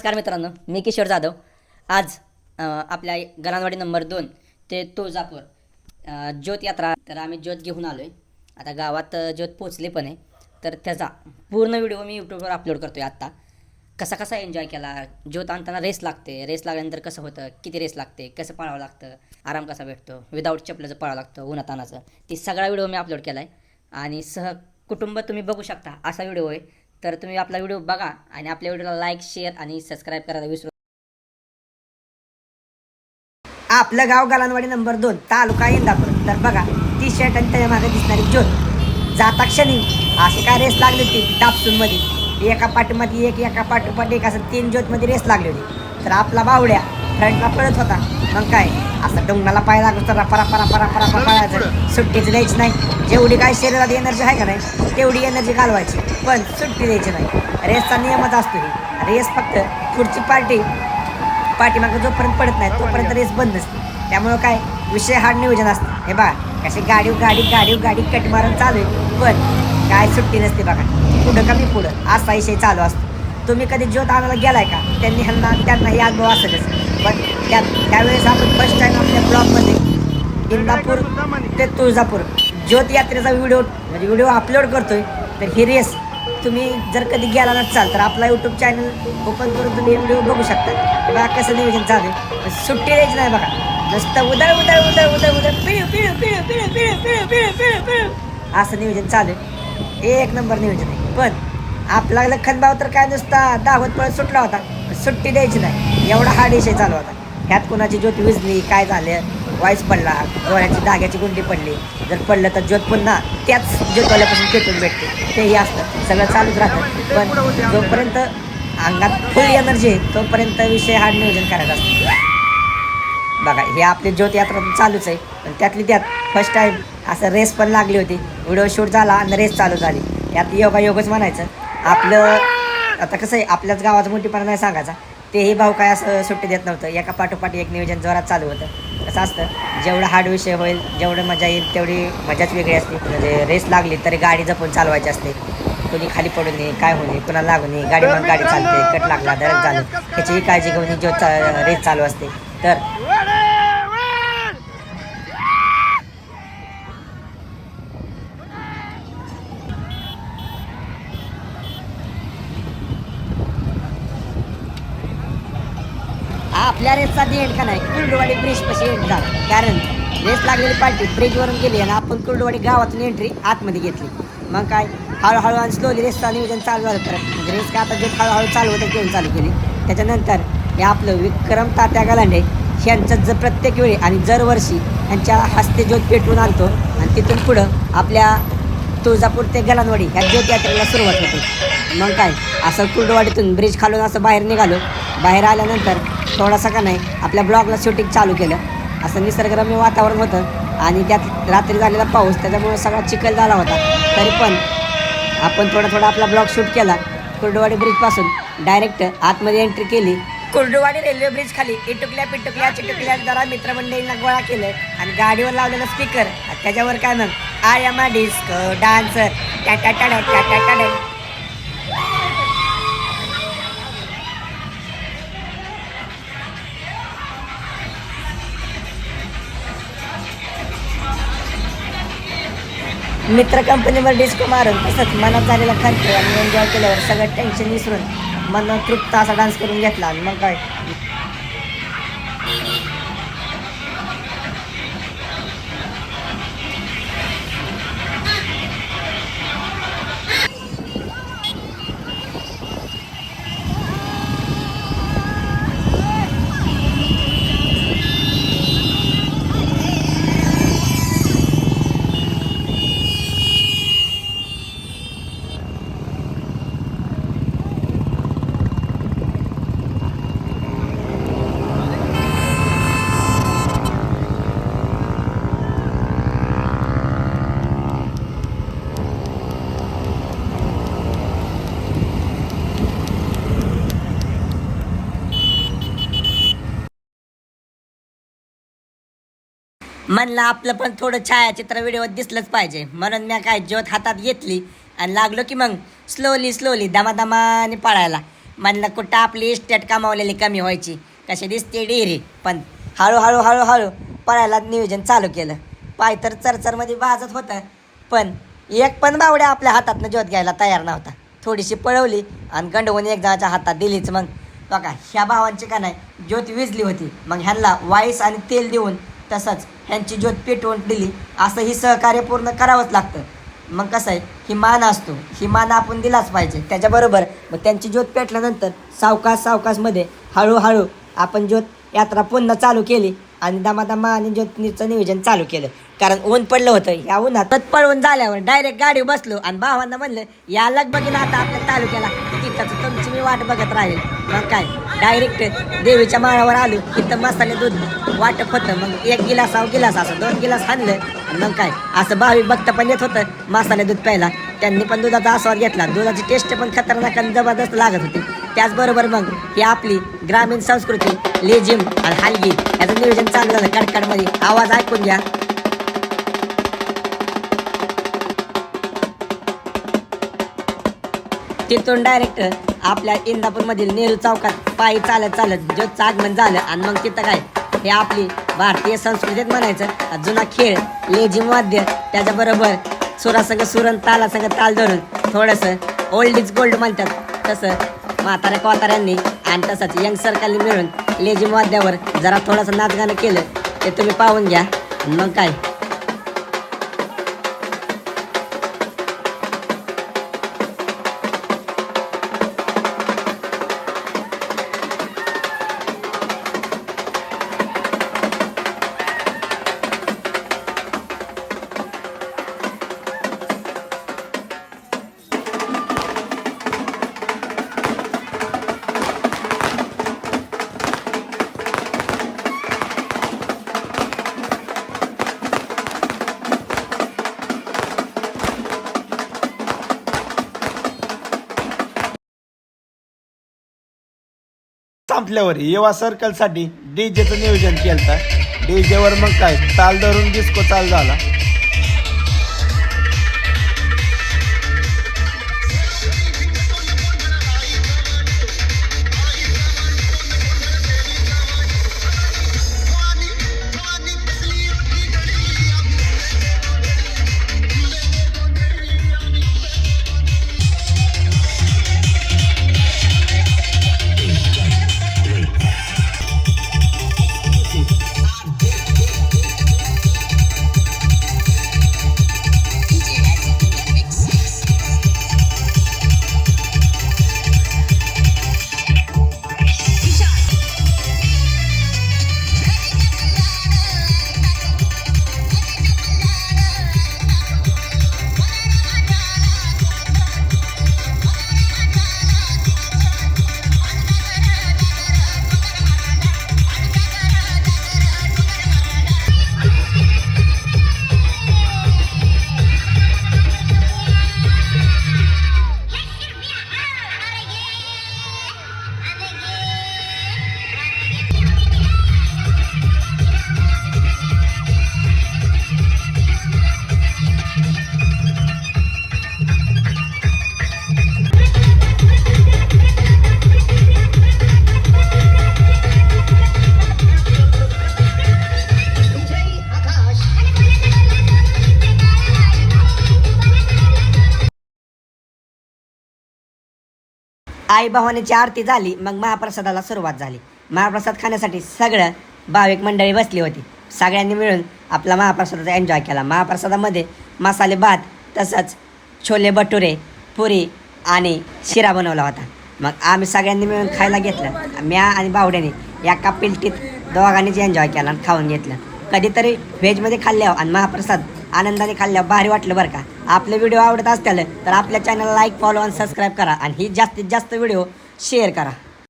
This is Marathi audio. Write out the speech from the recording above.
नमस्कार मित्रांनो मी किशोर जाधव. आज आपल्या गलांवाडी नंबर दोन ते तुळजापूर ज्योत यात्रा. तर आम्ही ज्योत घेऊन आलो आहे आता गावात ज्योत पोचले पण आहे. तर त्याचा पूर्ण व्हिडिओ मी यूट्यूबवर अपलोड करतो आहे आत्ता. कसा कसा एन्जॉय केला? ज्योत आणताना रेस लागते. रेस लागल्यानंतर कसं होतं? किती रेस लागते? कसं पळावं लागतं? आराम कसा भेटतो? विदाऊट चपल्याचं पळावं लागतं? उन्हातानाचं. ती सगळा व्हिडिओ मी अपलोड केला आहे आणि सह कुटुंब तुम्ही बघू शकता. असा व्हिडिओ आहे. तर तुम्ही आपला व्हिडिओ बघा आणि आपल्या व्हिडिओला लाईक शेअर आणि सबस्क्राईब करायला विसरू आपलं गाव गलानवाडी नंबर दोन तालुका इंदापूर. तर बघा टी शर्ट आणि त्याच्यामागे दिसणारी ज्योत जाता क्षणी असे काय रेस लागली होती? दापसून मध्ये. एका पाठीमध्ये एक एका पाठोपाठ एक असं तीन ज्योत मध्ये रेस लागली होती. तर आपला बावड्या फ्रंटला पळत होता. मग काय? असं डोंगराला पाय लागतो तर रपा परा रपा रपा परा पळायचं. सुट्टीच द्यायची नाही. जेवढी काय शरीरात एनर्जी आहे का नाही तेवढी एनर्जी घालवायची. पण सुट्टी द्यायची नाही. रेसचा नियमच असतो ही. रेस फक्त पुढची पार्टी पाठीमागं जोपर्यंत पडत नाही तोपर्यंत रेस बंद असते. त्यामुळं काय? विषय हार्ड नियोजन असतं. हे बा कशी गाडी गाडी गाडी गाडी कट मारून चालू आहे. पण काय सुट्टी नसते बघा. पुढं कमी पुढं. असा विषय चालू असतो. तुम्ही कधी ज्योत आणायला गेलाय का? त्यांनी ह्यांना त्यांनाही अनुभव असेलच. पण त्या त्यावेळेस आपण फर्स्ट टाइम आपल्या ब्लॉगमध्ये इंदापूर ते तुळजापूर ज्योत यात्रेचा व्हिडिओ म्हणजे व्हिडिओ अपलोड करतोय. तर ही रेस तुम्ही जर कधी गेला नसाल तर आपला यूट्यूब चॅनल ओपन करून तुम्ही व्हिडिओ बघू शकता. बघा कसं नियोजन चालू आहे. सुट्टी द्यायची नाही बघा. नुसतं उदळ उदळ उदळ उदळ उदळ पिळू पिळू पिळू पिळू पिळू पिळू पिळू पिळू पिळू. असं नियोजन चालू आहे. एक नंबर नियोजन आहे. पण आपला लखनभाव तर काय नुसता दावत पळत सुटला होता. सुट्टी द्यायची नाही. एवढा हा विषय चालू होता. ह्यात कुणाची ज्योत विजली काय झालं? वाईस पडला डोळ्याची धाग्याची गुंडी पडली. जर पडलं तर ज्योत पुन्हा त्याच ज्योतवाल्यापासून पेटून भेटते. तेही असतं. सगळं चालूच राहतं. पण जोपर्यंत अंगात फुल एनर्जी आहे तोपर्यंत विषय हा नियोजन करायचा असतो. बघा हे आपली ज्योत यात्रा चालूच आहे. पण त्यातली त्यात फर्स्ट टाईम असं रेस पण लागली होती. व्हिडिओ शूट झाला आणि रेस चालू झाली. यात योगा योगच म्हणायचं. आपलं आता कसं आहे आपल्याच गावाचा मोठीपणा नाही सांगायचा. तेही भाऊ काय असं सुट्टी देत नव्हतं. एका पाठोपाठ एक नियोजन जोरात चालू होतं. कसं असतं जेवढं हार्ड विषय होईल जेवढं मजा येईल तेवढी मजाच वेगळी असते. म्हणजे रेस लागली तरी गाडी जपून चालवायची असते. कोणी खाली पडू नये काय होऊ नये कुणाला लागू नये गाडी मग गाडी चालते कट लागला दरक झालं ह्याचीही काळजी घेऊन जो रेस चालू असते. तर आपल्या रेसचा एंड का नाही? कुर्डवाडी ब्रिज पशी एंड झाला कारण रेस लागलेली पार्टी ब्रिजवरून गेली आणि आपण कुर्डवाडी गावातून एंट्री आतमध्ये घेतली. मग काय? हळूहळू आणि स्लोली रेसचा नियोजन चालू झालं. परत म्हणजे रेस का आता जे हळूहळू चालू होतं घेऊन चालू केली. त्याच्यानंतर हे आपलं विक्रम तात्या गलांडे यांचं जर प्रत्येक वेळी आणि दरवर्षी यांच्या हस्ते ज्योत पेटवून आणतो. आणि तिथून पुढं आपल्या तुळजापूर ते गलांवाडी ह्या ज्योत यात्रेला सुरुवात होते. मग काय? असं कुर्डवाडीतून ब्रिज खालून असं बाहेर निघालो. बाहेर आल्यानंतर थोडासा का नाही? आपल्या ब्लॉगला शूटिंग चालू केलं. असं निसर्गरम्य वातावरण होतं. आणि त्यात रात्री झालेला पाऊस त्याच्यामुळे सगळा चिखल झाला होता. तरी पण आपण थोडा थोडा आपला ब्लॉग शूट केला. कुर्डवाडी ब्रिजपासून डायरेक्ट आतमध्ये एंट्री केली. कुर्डुवाडी रेल्वे ब्रिज खाली इटुकल्या पिटुकल्या चिटुकल्या जरा मित्रमंडळींना गोळा केलं आणि गाडीवर लावलेलं स्पीकर. त्याच्यावर काय मग I am a disco dancer Tata Tata Tata Tata मित्र कंपनीवर डिस्को मारून तसंच मनात झालेला खर्च आणि एन्जॉय केल्यावर सगळं टेन्शन विसरून मन तृप्त असा डान्स करून घेतला. आणि मग काय? म्हणलं आपलं पण थोडं छायाचित्र व्हिडिओ दिसलंच पाहिजे. म्हणून मी काय ज्योत हातात घेतली आणि लागलो की मग स्लोली स्लोली दमादमाने पळायला. म्हणलं कुठं आपली इस्टेट कमावलेली कमी व्हायची. कशी दिसते डेरी पण हळूहळू हळूहळू पळायला नियोजन चालू केलं. पाय तर चरचरमध्ये वाजत होतं पण एक पण बावड्या आपल्या हातातनं ज्योत घ्यायला तयार नव्हता. थोडीशी पळवली आणि गंडवून एक जणाच्या हातात दिलीच मग. बघा ह्या भावांची का नाही ज्योत विजली होती. मग ह्यांना वाईस आणि तेल देऊन तसंच ह्यांची ज्योत पेटवून दिली. असं ही सहकार्य पूर्ण करावंच लागतं. मग कसं आहे? ही मान असतो. ही मान आपण दिलाच पाहिजे. त्याच्याबरोबर मग त्यांची ज्योत पेटल्यानंतर सावकाश सावकाशमध्ये हळूहळू आपण ज्योत यात्रा पुन्हा चालू केली आणि दमादमा आणि ज्योतनीचं नियोजन चालू केलं. कारण ऊन पडलं होतं. या उन्हात पळवून झाल्यावर डायरेक्ट गाडी बसलो आणि भावांना म्हणलं या बघीन आता आपल्या तालुक्याला तिथं तुमची मी वाट बघत राहील. मग काय? डायरेक्ट देवीच्या माळावर आलो. तिथं मसाले दूध वाटप होतं. मग एक गिलास अहो गिलास असं दोन गिलास आणलं. मग काय? असं भाविक भक्त पण येत होतं. मसाले दूध प्यायला. त्यांनी पण दुधाचा आस्वाद घेतला. दुधाची टेस्ट पण खतरनाक आणि जबरदस्त लागत होती. त्याचबरोबर मग ही आपली ग्रामीण संस्कृती लेझिम आणि हालगी याचं नियोजन चालू झालं. कडकडमध्ये. आवाज ऐकून घ्या. तिथून डायरेक्ट आपल्या इंदापूरमधील नेहरू चौकात पायी चालत चालत ज्योतचं आगमन झालं आणि मग तिथं काय? हे आपली भारतीय संस्कृतीत म्हणायचं जुना खेळ लेझिम वाद्य त्याच्याबरोबर सुरासंग सुरण तालासंग ताल धरून थोडंसं ओल्ड इज गोल्ड म्हणतात. तसं म्हाताऱ्या कोताऱ्यांनी आणि तसंच यंग सर्कलनी मिळून लेझिम वाद्यावर जरा थोडंसं नाचगाणं केलं ते तुम्ही पाहून घ्या. मग काय? म्हटल्यावर युवा सर्कलसाठी डीजेचं नियोजन केलं होतं डीजेवर मग काय ताल धरून डिस्को चाल झाला. आई भवानीची आरती झाली मग महाप्रसादाला सुरुवात झाली. महाप्रसाद खाण्यासाठी सगळं भाविक मंडळी बसली होती. सगळ्यांनी मिळून आपला महाप्रसादाचा एन्जॉय केला. महाप्रसादामध्ये मसाले भात तसंच छोले भटुरे पुरी आणि शिरा बनवला होता. मग आम्ही सगळ्यांनी मिळून खायला घेतलं. म्या आणि बावड्याने एका पिलटीत दोघांनीच एन्जॉय केला आणि खाऊन घेतलं. कधीतरी व्हेजमध्ये खाल्ल्यावर आणि महाप्रसाद आनंदाने खाल्ल्यावर भारी वाटलं बरं का. आपले व्हिडिओ आवडत असतील तर आपल्या चॅनलला लाईक फॉलो आणि सबस्क्राईब करा. आणि ही जास्तीत जास्त व्हिडिओ शेअर करा.